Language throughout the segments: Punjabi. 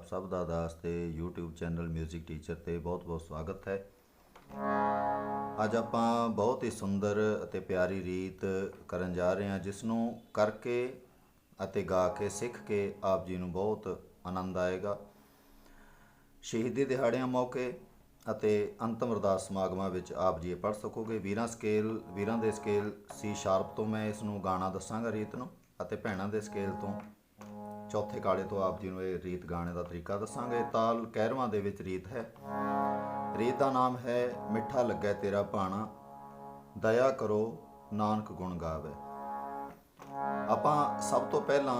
ਆਪ ਸਭ ਦਾ ਦਾਸ ਤੇ YouTube ਚੈਨਲ 뮤직 ਟੀਚਰ ਤੇ ਬਹੁਤ-ਬਹੁਤ ਸਵਾਗਤ ਹੈ। ਅੱਜ ਆਪਾਂ ਬਹੁਤ ਹੀ ਸੁੰਦਰ ਅਤੇ ਪਿਆਰੀ ਰੀਤ ਕਰਨ ਜਾ ਰਹੇ ਹਾਂ ਜਿਸ ਨੂੰ ਕਰਕੇ ਅਤੇ ਗਾ ਕੇ, ਸਿੱਖ ਕੇ ਆਪ ਜੀ ਨੂੰ ਬਹੁਤ ਆਨੰਦ ਆਏਗਾ। ਸ਼ਹੀਦੀ ਦਿਹਾੜਿਆਂ ਮੌਕੇ ਅਤੇ ਅੰਤਮ ਅਰਦਾਸ ਸਮਾਗਮਾਂ ਵਿੱਚ ਆਪ ਜੀ ਇਹ ਪੜ੍ਹ ਸਕੋਗੇ। ਵੀਰਾਂ ਸਕੇਲ ਵੀਰਾਂ ਦੇ ਸਕੇਲ ਸੀ ਸ਼ਾਰਪ ਤੋਂ ਮੈਂ ਇਸ ਨੂੰ ਗਾਣਾ ਦੱਸਾਂਗਾ ਰੀਤ ਨੂੰ ਅਤੇ ਭੈਣਾਂ ਦੇ ਸਕੇਲ ਤੋਂ। ਚੌਥੇ ਕਾਲੇ ਤੋਂ ਆਪ ਜੀ ਨੂੰ ਇਹ ਰੀਤ ਗਾਣੇ ਦਾ ਤਰੀਕਾ ਦੱਸਾਂਗੇ। ਤਾਲ ਕਹਿਰਵਾਂ ਦੇ ਵਿੱਚ ਰੀਤ ਹੈ। ਰੀਤ ਦਾ ਨਾਮ ਹੈ, ਮਿੱਠਾ ਲੱਗੈ ਤੇਰਾ ਭਾਣਾ, ਦਇਆ ਕਰੋ ਨਾਨਕ ਗੁਣ ਗਾਵੇ। ਆਪਾਂ ਸਭ ਤੋਂ ਪਹਿਲਾਂ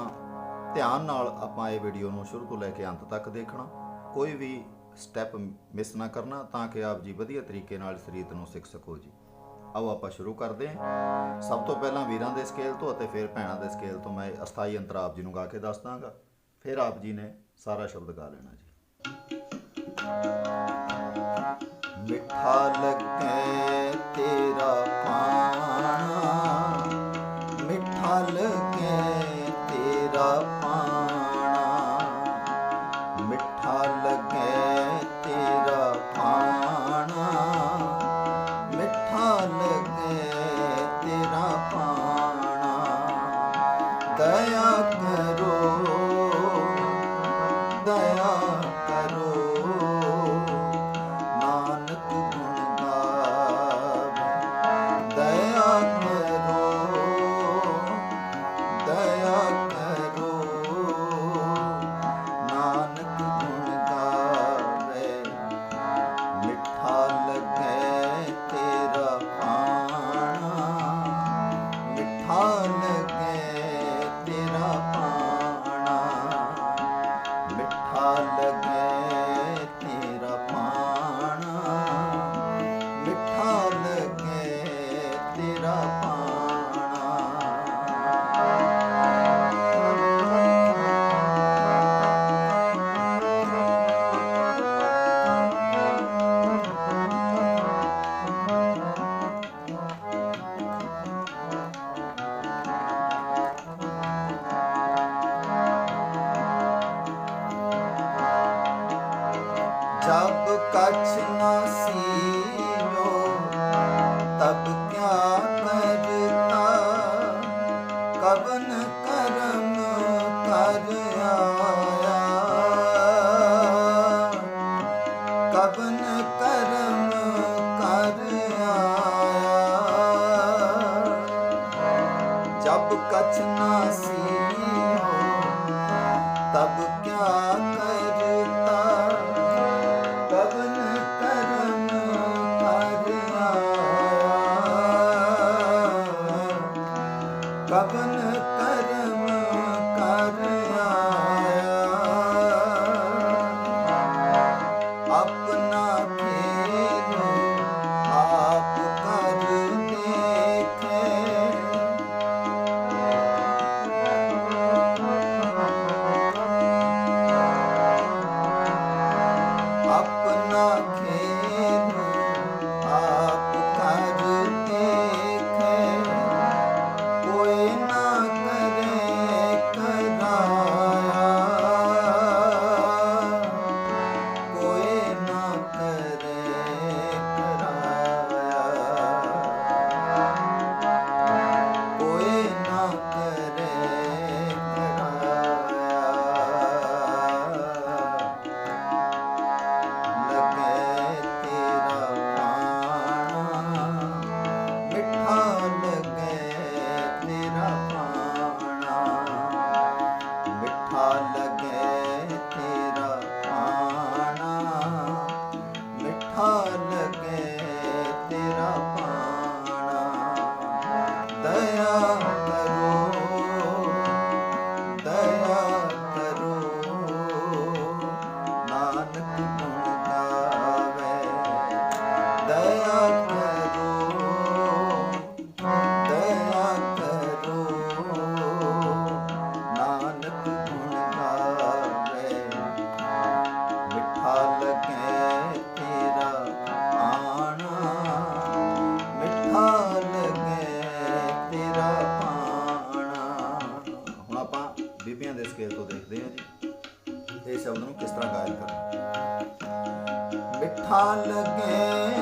ਧਿਆਨ ਨਾਲ ਆਪਾਂ ਇਹ ਵੀਡੀਓ ਨੂੰ ਸ਼ੁਰੂ ਤੋਂ ਲੈ ਕੇ ਅੰਤ ਤੱਕ ਦੇਖਣਾ। ਕੋਈ ਵੀ ਸਟੈਪ ਮਿਸ ਨਾ ਕਰਨਾ ਤਾਂ ਕਿ ਆਪ ਜੀ ਵਧੀਆ ਤਰੀਕੇ ਨਾਲ ਇਸ ਰੀਤ ਨੂੰ ਸਿੱਖ ਸਕੋ ਜੀ। ਆਓ ਆਪਾਂ ਸ਼ੁਰੂ ਕਰਦੇ ਹਾਂ। ਸਭ ਤੋਂ ਪਹਿਲਾਂ ਵੀਰਾਂ ਦੇ ਸਕੇਲ ਤੋਂ ਅਤੇ ਫਿਰ ਭੈਣਾਂ ਦੇ ਸਕੇਲ ਤੋਂ ਮੈਂ ਅਸਥਾਈ ਅੰਤਰ ਆਪ ਜੀ ਨੂੰ ਗਾ ਕੇ ਦੱਸ ਦਾਂਗਾ ਫਿਰ ਆਪ ਜੀ ਨੇ ਸਾਰਾ ਸ਼ਬਦ ਗਾ ਲੈਣਾ ਜੀ। ਮਿੱਠਾ ਲੱਗੇ ਤੇਰਾ ਜਬ ਕਛ ਨਾ pocket. ਲਖਾ ਲਗੇ।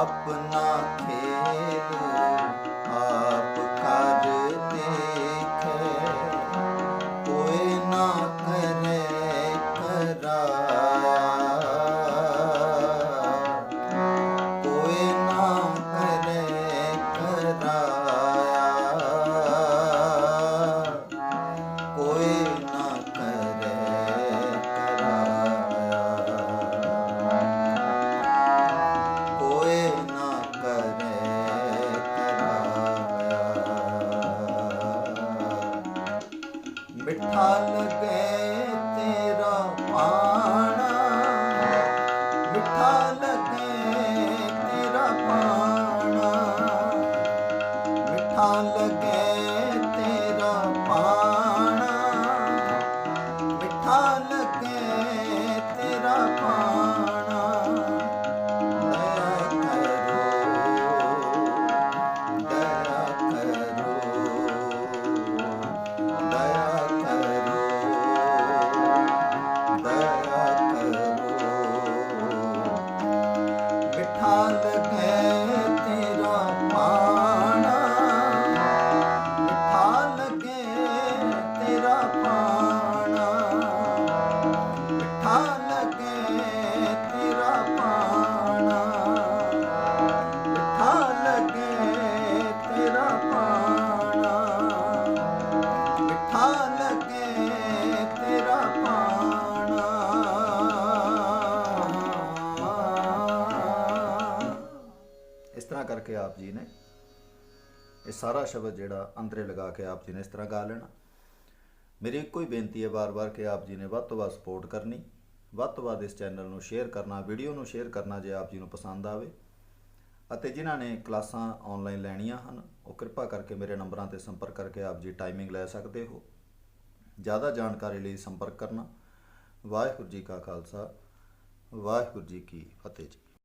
अपना ਹਲ ਤੇਰਾ ਪਾਣਾ। ਮਿੱਠਾ ਲਗੇ ਤੇਰਾ ਪਾਣਾ। ਮਿੱਠਾ ਲਗੇ ਇਸ ਆਪ ਜੀ ਨੇ ਇਹ ਸਾਰਾ ਸ਼ਬਦ ਜਿਹੜਾ ਅੰਦਰੇ ਲਗਾ ਕੇ ਆਪ ਜੀ ਨੇ ਇਸ ਤਰ੍ਹਾਂ ਗਾ ਲੈਣਾ। ਮੇਰੀ ਇੱਕੋ ਹੀ ਬੇਨਤੀ ਹੈ ਵਾਰ-ਵਾਰ ਕਿ ਆਪ ਜੀ ਨੇ ਵੱਧ ਤੋਂ ਵੱਧ ਸਪੋਰਟ ਕਰਨੀ, ਵੱਧ ਤੋਂ ਵੱਧ ਇਸ ਚੈਨਲ ਨੂੰ ਸ਼ੇਅਰ ਕਰਨਾ ਵੀਡੀਓ ਨੂੰ ਸ਼ੇਅਰ ਕਰਨਾ ਜੇ ਆਪ ਜੀ ਨੂੰ ਪਸੰਦ ਆਵੇ। ਅਤੇ ਜਿਨ੍ਹਾਂ ਨੇ ਕਲਾਸਾਂ ਆਨਲਾਈਨ ਲੈਣੀਆਂ ਹਨ, ਉਹ ਕਿਰਪਾ ਕਰਕੇ ਮੇਰੇ ਨੰਬਰਾਂ ਤੇ ਸੰਪਰਕ ਕਰਕੇ ਆਪ ਜੀ ਟਾਈਮਿੰਗ ਲੈ ਸਕਦੇ ਹੋ। ਜ਼ਿਆਦਾ ਜਾਣਕਾਰੀ ਲਈ ਸੰਪਰਕ ਕਰਨਾ। ਵਾਹਿਗੁਰੂ ਜੀ ਕਾ ਖਾਲਸਾ, ਵਾਹਿਗੁਰੂ ਜੀ ਕੀ ਫਤਿਹ ਜੀ।